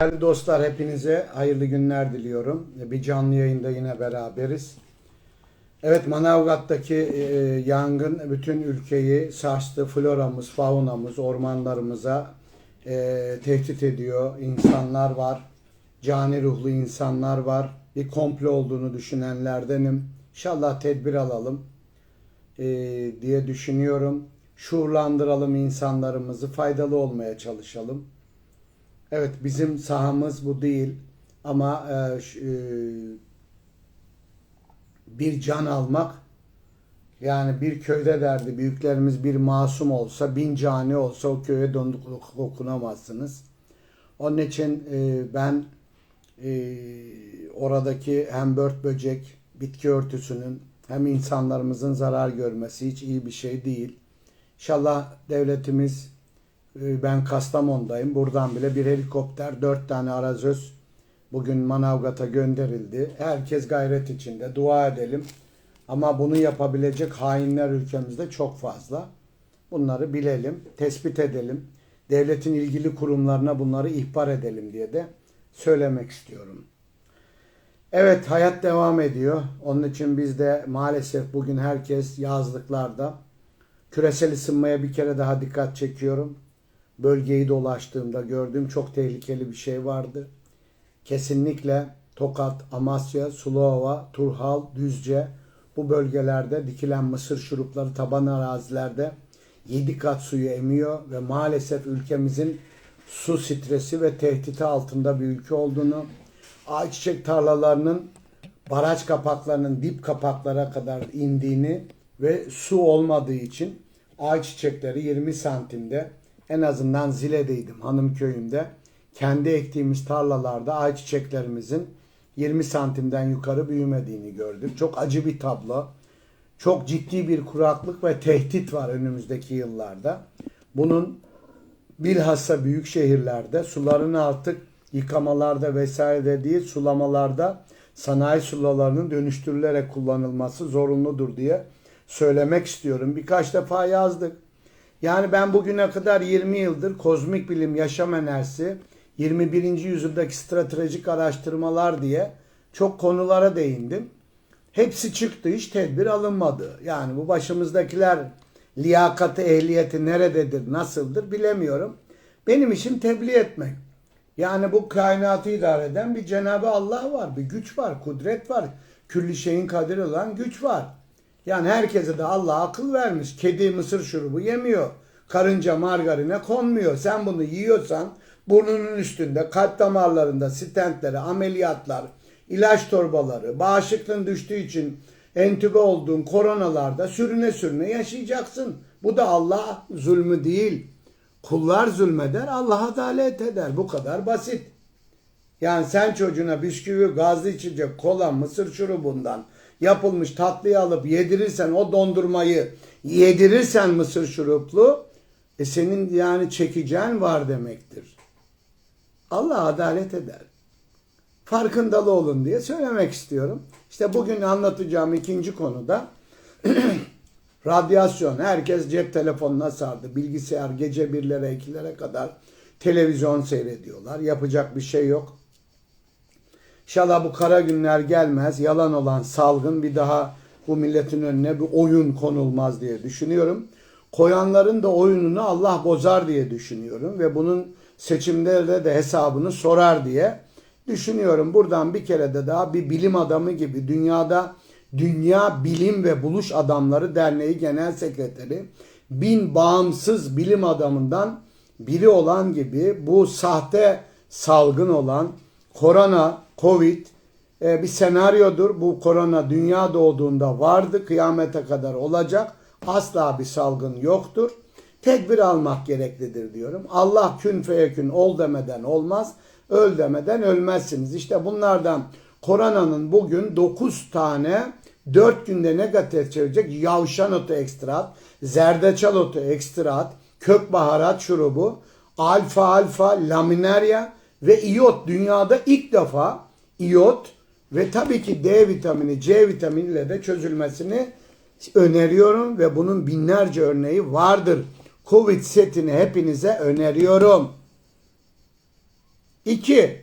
Değerli dostlar hepinize hayırlı günler diliyorum. Bir canlı yayında yine beraberiz. Evet Manavgat'taki e, yangın bütün ülkeyi sarstı. Floramız, faunamız, ormanlarımıza e, tehdit ediyor. İnsanlar var. Cani ruhlu insanlar var. Bir komplo olduğunu düşünenlerdenim. İnşallah tedbir alalım e, diye düşünüyorum. Şuurlandıralım insanlarımızı, faydalı olmaya çalışalım. Evet bizim sahamız bu değil ama e, e, bir can almak yani bir köyde derdi büyüklerimiz bir masum olsa bin cani olsa o köye donduk dokunamazsınız. Onun için e, ben e, oradaki hem bört böcek bitki örtüsünün hem insanlarımızın zarar görmesi hiç iyi bir şey değil. İnşallah devletimiz Ben Kastamonu'dayım. Buradan bile bir helikopter, dört tane arazöz bugün Manavgat'a gönderildi. Herkes gayret içinde. Dua edelim. Ama bunu yapabilecek hainler ülkemizde çok fazla. Bunları bilelim, tespit edelim. Devletin ilgili kurumlarına bunları ihbar edelim diye de söylemek istiyorum. Evet hayat devam ediyor. Onun için biz de maalesef bugün herkes yazlıklarda küresel ısınmaya bir kere daha dikkat çekiyorum. Bölgeyi dolaştığımda gördüğüm çok tehlikeli bir şey vardı. Kesinlikle Tokat, Amasya, Sulova, Turhal, Düzce bu bölgelerde dikilen mısır şurupları taban arazilerde 7 kat suyu emiyor ve maalesef ülkemizin su stresi ve tehditi altında bir ülke olduğunu, ayçiçek tarlalarının baraj kapaklarının dip kapaklara kadar indiğini ve su olmadığı için ayçiçekleri 20 santimde en azından Zile'deydim hanım köyümde. Kendi ektiğimiz tarlalarda ayçiçeklerimizin 20 santimden yukarı büyümediğini gördük. Çok acı bir tablo. Çok ciddi bir kuraklık ve tehdit var önümüzdeki yıllarda. Bunun bilhassa büyük şehirlerde suların artık yıkamalarda vesaire değil sulamalarda sanayi sulalarının dönüştürülerek kullanılması zorunludur diye söylemek istiyorum. Birkaç defa yazdık. Yani ben bugüne kadar 20 yıldır kozmik bilim, yaşam enerjisi, 21. yüzyıldaki stratejik araştırmalar diye çok konulara değindim. Hepsi çıktı, hiç tedbir alınmadı. Yani bu başımızdakiler liyakati, ehliyeti nerededir, nasıldır bilemiyorum. Benim işim tebliğ etmek. Yani bu kainatı idare eden bir Cenab-ı Allah var, bir güç var, kudret var. Külli şeyin kaderi olan güç var. Yani herkese de Allah akıl vermiş. Kedi mısır şurubu yemiyor. Karınca margarine konmuyor. Sen bunu yiyorsan burnunun üstünde, kalp damarlarında stentleri, ameliyatlar, ilaç torbaları, bağışıklığın düştüğü için entübe olduğun koronalarda sürüne sürüne yaşayacaksın. Bu da Allah zulmü değil. Kullar zulmeder, Allah adalet eder. Bu kadar basit. Yani sen çocuğuna bisküvi, gazlı içecek, kola, mısır şurubundan yapılmış tatlıyı alıp yedirirsen o dondurmayı yedirirsen mısır şuruplu e senin yani çekeceğin var demektir. Allah adalet eder. Farkındalı olun diye söylemek istiyorum. İşte bugün anlatacağım ikinci konuda radyasyon. Herkes cep telefonuna sardı. Bilgisayar gece birlere ikilere kadar televizyon seyrediyorlar. Yapacak bir şey yok. İnşallah bu kara günler gelmez. Yalan olan salgın bir daha bu milletin önüne bir oyun konulmaz diye düşünüyorum. Koyanların da oyununu Allah bozar diye düşünüyorum ve bunun seçimlerde de hesabını sorar diye düşünüyorum. Buradan bir kere de daha bir bilim adamı gibi dünyada Dünya Bilim ve Buluş Adamları Derneği Genel Sekreteri bin bağımsız bilim adamından biri olan gibi bu sahte salgın olan korona, covid e, bir senaryodur. Bu korona dünya doğduğunda vardı, kıyamete kadar olacak. Asla bir salgın yoktur. Tedbir almak gereklidir diyorum. Allah kün feyekün ol demeden olmaz, öl demeden ölmezsiniz. İşte bunlardan koronanın bugün 9 tane 4 günde negatif çevirecek yavşan otu ekstrat, zerdeçal otu ekstrat, kök baharat şurubu, alfa alfa laminaria ve iot dünyada ilk defa iot ve tabii ki D vitamini, C vitaminiyle de çözülmesini öneriyorum ve bunun binlerce örneği vardır. Covid setini hepinize öneriyorum. İki,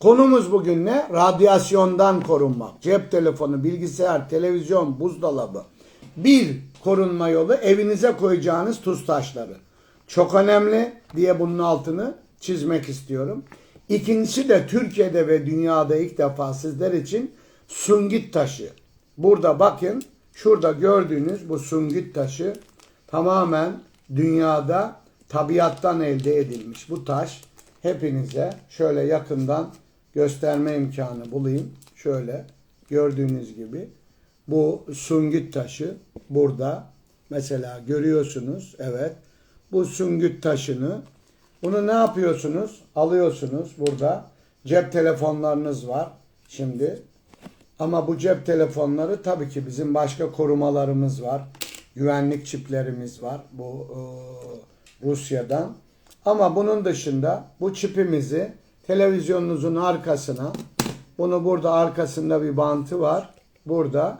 konumuz bugün ne? Radyasyondan korunmak. Cep telefonu, bilgisayar, televizyon, buzdolabı. Bir korunma yolu evinize koyacağınız tuz taşları. Çok önemli diye bunun altını çizmek istiyorum. İkincisi de Türkiye'de ve dünyada ilk defa sizler için sungit taşı. Burada bakın şurada gördüğünüz bu sungit taşı tamamen dünyada tabiattan elde edilmiş bu taş. Hepinize şöyle yakından gösterme imkanı bulayım. Şöyle gördüğünüz gibi bu sungit taşı burada mesela görüyorsunuz evet bu sungit taşını bunu ne yapıyorsunuz? Alıyorsunuz burada. Cep telefonlarınız var şimdi. Ama bu cep telefonları tabii ki bizim başka korumalarımız var. Güvenlik çiplerimiz var bu e, Rusya'dan. Ama bunun dışında bu çipimizi televizyonunuzun arkasına bunu burada arkasında bir bantı var. Burada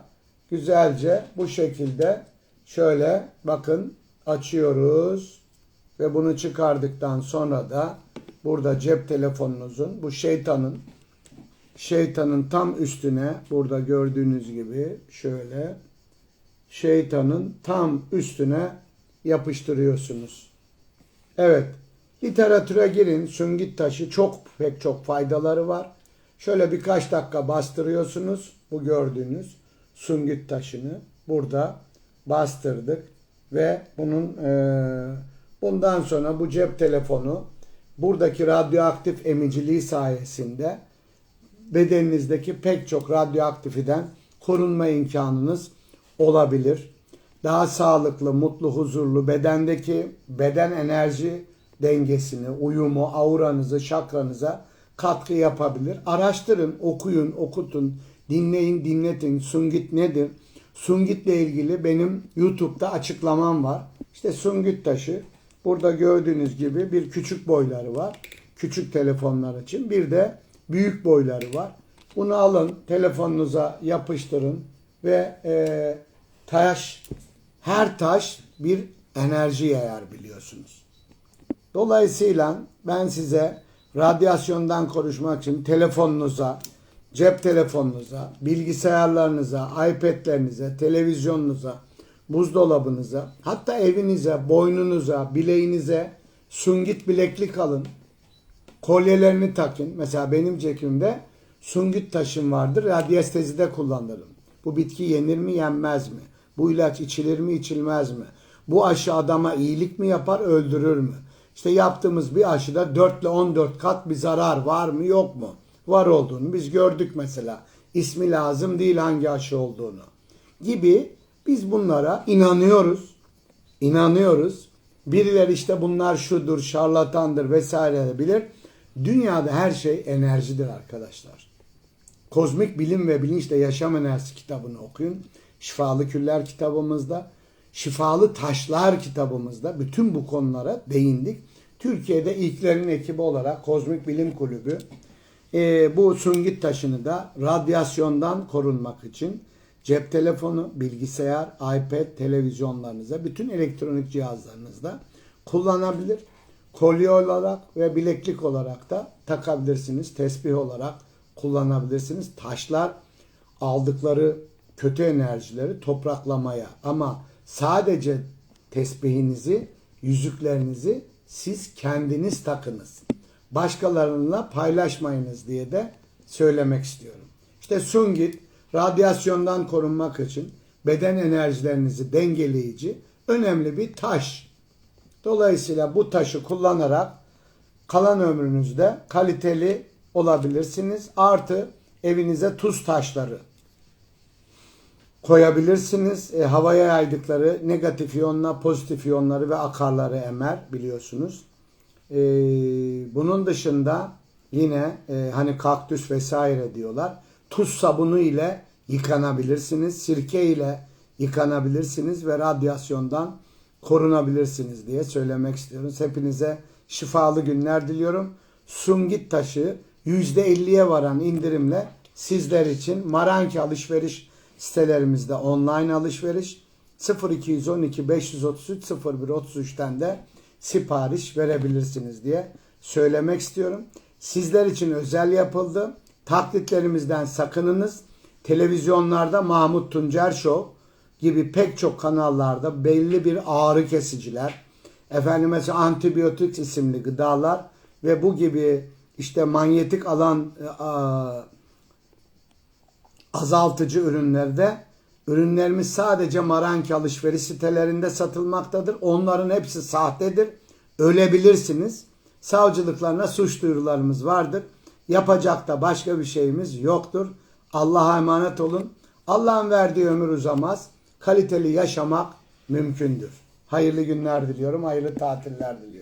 güzelce bu şekilde şöyle bakın açıyoruz ve bunu çıkardıktan sonra da burada cep telefonunuzun bu şeytanın şeytanın tam üstüne burada gördüğünüz gibi şöyle şeytanın tam üstüne yapıştırıyorsunuz. Evet. Literatüre girin. Süngit taşı çok pek çok faydaları var. Şöyle birkaç dakika bastırıyorsunuz. Bu gördüğünüz süngit taşını burada bastırdık ve bunun e, bundan sonra bu cep telefonu buradaki radyoaktif emiciliği sayesinde bedeninizdeki pek çok radyoaktifiden korunma imkanınız olabilir. Daha sağlıklı, mutlu, huzurlu bedendeki beden enerji dengesini, uyumu, auranızı, şakranıza katkı yapabilir. Araştırın, okuyun, okutun, dinleyin, dinletin. Sungit nedir? Sungit'le ilgili benim YouTube'da açıklamam var. İşte sungit taşı burada gördüğünüz gibi bir küçük boyları var. Küçük telefonlar için. Bir de büyük boyları var. Bunu alın, telefonunuza yapıştırın ve e, taş, her taş bir enerji yayar biliyorsunuz. Dolayısıyla ben size radyasyondan konuşmak için telefonunuza, cep telefonunuza, bilgisayarlarınıza, iPad'lerinize, televizyonunuza, buzdolabınıza, hatta evinize, boynunuza, bileğinize sungit bileklik alın. Kolyelerini takın. Mesela benim cekimde sungit taşım vardır. Radyestezide kullanırım. Bu bitki yenir mi yenmez mi? Bu ilaç içilir mi içilmez mi? Bu aşı adama iyilik mi yapar öldürür mü? İşte yaptığımız bir aşıda 4 ile 14 kat bir zarar var mı yok mu? Var olduğunu biz gördük mesela. İsmi lazım değil hangi aşı olduğunu. Gibi biz bunlara inanıyoruz. İnanıyoruz. Birileri işte bunlar şudur, şarlatandır vesaire bilir. Dünyada her şey enerjidir arkadaşlar. Kozmik Bilim ve Bilinçle Yaşam Enerjisi kitabını okuyun. Şifalı Küller kitabımızda, Şifalı Taşlar kitabımızda bütün bu konulara değindik. Türkiye'de ilklerin ekibi olarak Kozmik Bilim Kulübü e, bu sungit taşını da radyasyondan korunmak için cep telefonu, bilgisayar, iPad, televizyonlarınıza, bütün elektronik cihazlarınızda kullanabilir. Kolye olarak ve bileklik olarak da takabilirsiniz. Tesbih olarak kullanabilirsiniz. Taşlar aldıkları kötü enerjileri topraklamaya ama sadece tesbihinizi, yüzüklerinizi siz kendiniz takınız. Başkalarınınla paylaşmayınız diye de söylemek istiyorum. İşte sungit radyasyondan korunmak için beden enerjilerinizi dengeleyici önemli bir taş. Dolayısıyla bu taşı kullanarak kalan ömrünüzde kaliteli olabilirsiniz. Artı evinize tuz taşları koyabilirsiniz. E, havaya yaydıkları negatif iyonla pozitif iyonları ve akarları emer biliyorsunuz. E, bunun dışında yine e, hani kaktüs vesaire diyorlar. Tuz sabunu ile yıkanabilirsiniz. Sirke ile yıkanabilirsiniz ve radyasyondan korunabilirsiniz diye söylemek istiyoruz. Hepinize şifalı günler diliyorum. Sungit taşı %50'ye varan indirimle sizler için Maranki alışveriş sitelerimizde online alışveriş 0212 533 0133'ten de sipariş verebilirsiniz diye söylemek istiyorum. Sizler için özel yapıldı. Taklitlerimizden sakınınız. Televizyonlarda Mahmut Tuncer Show gibi pek çok kanallarda belli bir ağrı kesiciler, efendim mesela antibiyotik isimli gıdalar ve bu gibi işte manyetik alan e, azaltıcı ürünlerde ürünlerimiz sadece Maranki alışveriş sitelerinde satılmaktadır. Onların hepsi sahtedir. Ölebilirsiniz. Savcılıklarına suç duyurularımız vardır. Yapacak da başka bir şeyimiz yoktur. Allah'a emanet olun. Allah'ın verdiği ömür uzamaz. Kaliteli yaşamak mümkündür. Hayırlı günler diliyorum. Hayırlı tatiller diliyorum.